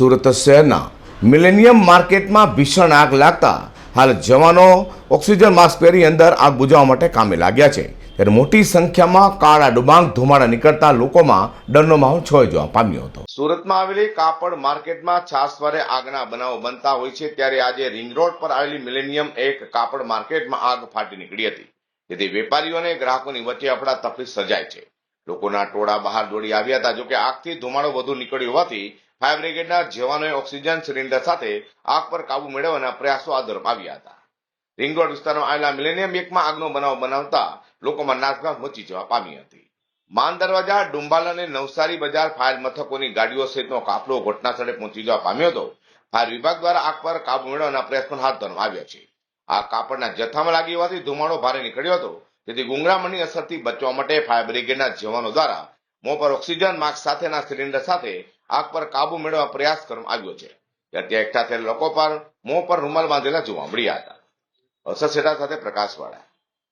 સુરત શહેરના મિલેનિયમ માર્કેટમાં ભીષણ આગ લાગતા હાલ જવાનો ઓક્સિજન માસ્ક પહેરી અંદર આગ બુજાવવા માટે કામે લાગ્યા છે. ત્યારે મોટી સંખ્યામાં કાળા ડુબાંગ ધુમાડા નીકળતા લોકોમાં ડરનો માહોલ છવાઈ જવા પામ્યો હતો. સુરતમાં આવેલી કાપડ માર્કેટમાં છાસવારે આગના બનાવો બનતા હોય છે ત્યારે આજે રિંગ રોડ પર આવેલી મિલેનિયમ એક કાપડ માર્કેટમાં આગ ફાટી નીકળી હતી. જેથી વેપારીઓ અને ગ્રાહકોની વચ્ચે અફડાતફડી સર્જાય છે. લોકોના ટોળા બહાર દોડી આવ્યા હતા. જોકે આગથી ધુમાડો વધુ નીકળ્યો હોવાથી ફાયર બ્રિગેડના જવાનોએ ઓક્સિજન સિલિન્ડર સાથે આગ પર કાબુ મેળવવાના પ્રયાસો હાથ ધરવામાં આવ્યા હતા. રિંગ રોડ વિસ્તારમાં આવેલા મિલેનિયમ એકમાં આગનો બનાવ બનાવતા લોકોમાં નાસભાગ મચી જવા પામી હતી. માન દરવાજા, ડુંબાલ અને નવસારી બજાર ફાયર મથકોની ગાડીઓ સહિતનો કાફલો ઘટના સ્થળે પહોંચી જવા પામ્યો હતો. ફાયર વિભાગ દ્વારા આગ પર કાબુ મેળવવાના પ્રયાસ પણ હાથ ધરવામાં આવ્યા છે. આ કાપડના જથ્થામાં લાગી હોવાથી ધુમાડો ભારે નીકળ્યો હતો. તેથી ગુંગરામણની અસરથી બચવા માટે ફાયર બ્રિગેડના જવાનો દ્વારા મોં પર ઓક્સિજન, માસ્ક સાથેના સિલિન્ડર સાથે આગ પર કાબુ મેળવવા પ્રયાસ કરવામાં આવ્યો છે. ત્યાં એકઠા થયેલા લોકો પર મોં પર રૂમાલ બાંધેલા જોવા મળ્યા હતા. અસર સાથે પ્રકાશવાળા.